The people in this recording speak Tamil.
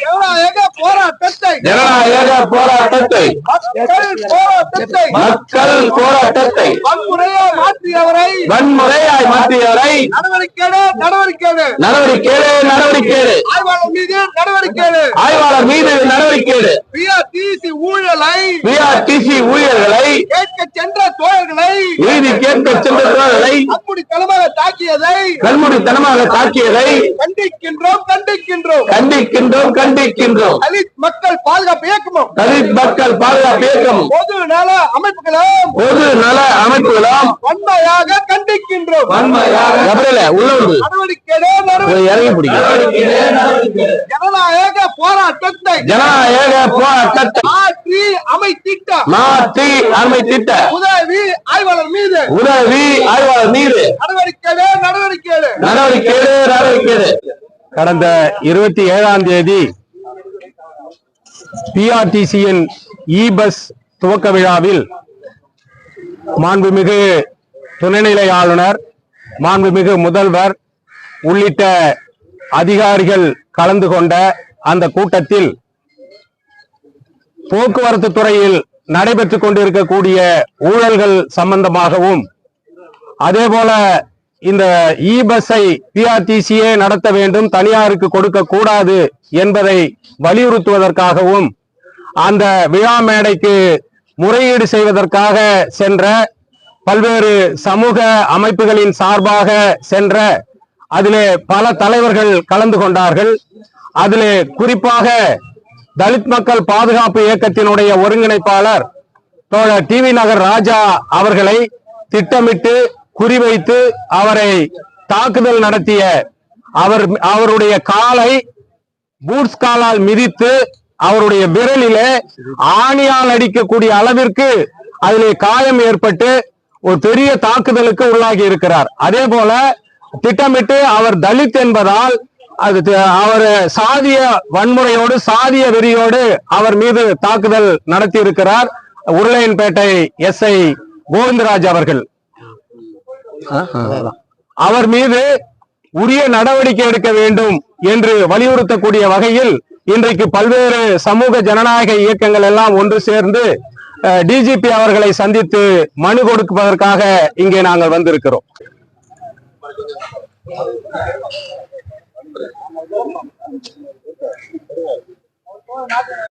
ஜனநாயக போராட்டத்தை ஜனநாயக போராட்டத்தை மக்கள் போராட்டத்தை மாற்றியவரை. வன்முறையாய் மாற்றியவரை. நடவடிக்கை நடவடிக்கை நடவடிக்கை நடவடிக்கை ஆய்வாளர் மீது நடவடிக்கை ஆய்வாளர் மீது நடவடிக்கை பிஆர்டிசி ஊழலை பிஆர்டிசி ஊழியர்களை கேட்க சென்ற நீதி கேட்க சென்ற தோழர்களை அப்படித்தனமாக தாக்கியதை கண்மூடித்தனமாக தாக்கியதை கண்டிக்கின்றோம் கண்டிக்கின்றோம். கண்டிக்கின்றோம் கண்டிக்கின்றோம். தலித் மக்கள் பாதுகாப்பு இயக்கமும். தலித் மக்கள் பாதுகாப்பு இயக்கம் பொது நல அமைப்புகளும் பொது நல அமைப்புகளும் வன்மையாக கண்டிக்கின்றோம். கபரில உள்ள வந்து நடவடிக்கை இறங்கி பிடிக்கும் ஜனநாயக போராட்டத்தை ஜனநாயக போராட்டத்தை மாற்றி அமைத்திட்ட. மாற்றி அண்மை திட்ட உதவி ஆய்வாளர் மீது. உதவி ஆய்வாளர் மீது. நடவடிக்கை நடவடிக்கை நடவடிக்கை நடவடிக்கை கடந்த இருபத்தி ஏழாம் தேதி பிஆர்டிசியின் இ பஸ் துவக்க விழாவில் மாண்புமிகு துணைநிலை ஆளுநர் மாண்புமிகு முதல்வர் உள்ளிட்ட அதிகாரிகள் கலந்து கொண்ட அந்த கூட்டத்தில் போக்குவரத்து துறையில் நடைபெற்றுக் கொண்டிருக்கக்கூடிய ஊழல்கள் சம்பந்தமாகவும் அதே போல இந்த இ பஸ்ஸை பிஆர்டிசியே நடத்த வேண்டும் தனியாருக்கு கொடுக்க கூடாது என்பதை வலியுறுத்துவதற்காகவும் அந்த விழா மேடைக்கு முறையீடு செய்வதற்காக சென்ற பல்வேறு சமூக அமைப்புகளின் சார்பாக சென்ற அதிலே பல தலைவர்கள் கலந்து கொண்டார்கள். அதிலே குறிப்பாக தலித் மக்கள் பாதுகாப்பு இயக்கத்தினுடைய ஒருங்கிணைப்பாளர் தோழர் டிவி நகர் ராஜா அவர்களை திட்டமிட்டு குறிவைத்து அவரை தாக்குதல் நடத்திய அவர் அவருடைய காலை பூட்ஸ் காலால் மிதித்து அவருடைய விரலிலே ஆணியால் அடிக்கக்கூடிய அளவிற்கு அதிலே காயம் ஏற்பட்டு ஒரு பெரிய தாக்குதலுக்கு உள்ளாகி இருக்கிறார். அதே போல திட்டமிட்டு அவர் தலித் என்பதால் அது அவர் சாதிய வன்முறையோடு சாதிய வெறியோடு அவர் மீது தாக்குதல் நடத்தி இருக்கிறார் உருளையன்பேட்டை எஸ்ஐ கோவிந்தராஜ் அவர்கள். அவர் மீது உரிய நடவடிக்கை எடுக்க வேண்டும் என்று வலியுறுத்தக்கூடிய வகையில் இன்றைக்கு பல்வேறு சமூக ஜனநாயக இயக்கங்கள் எல்லாம் ஒன்று சேர்ந்து டிஜிபி அவர்களை சந்தித்து மனு கொடுப்பதற்காக இங்கே நாங்கள் வந்திருக்கிறோம். 好多我说的那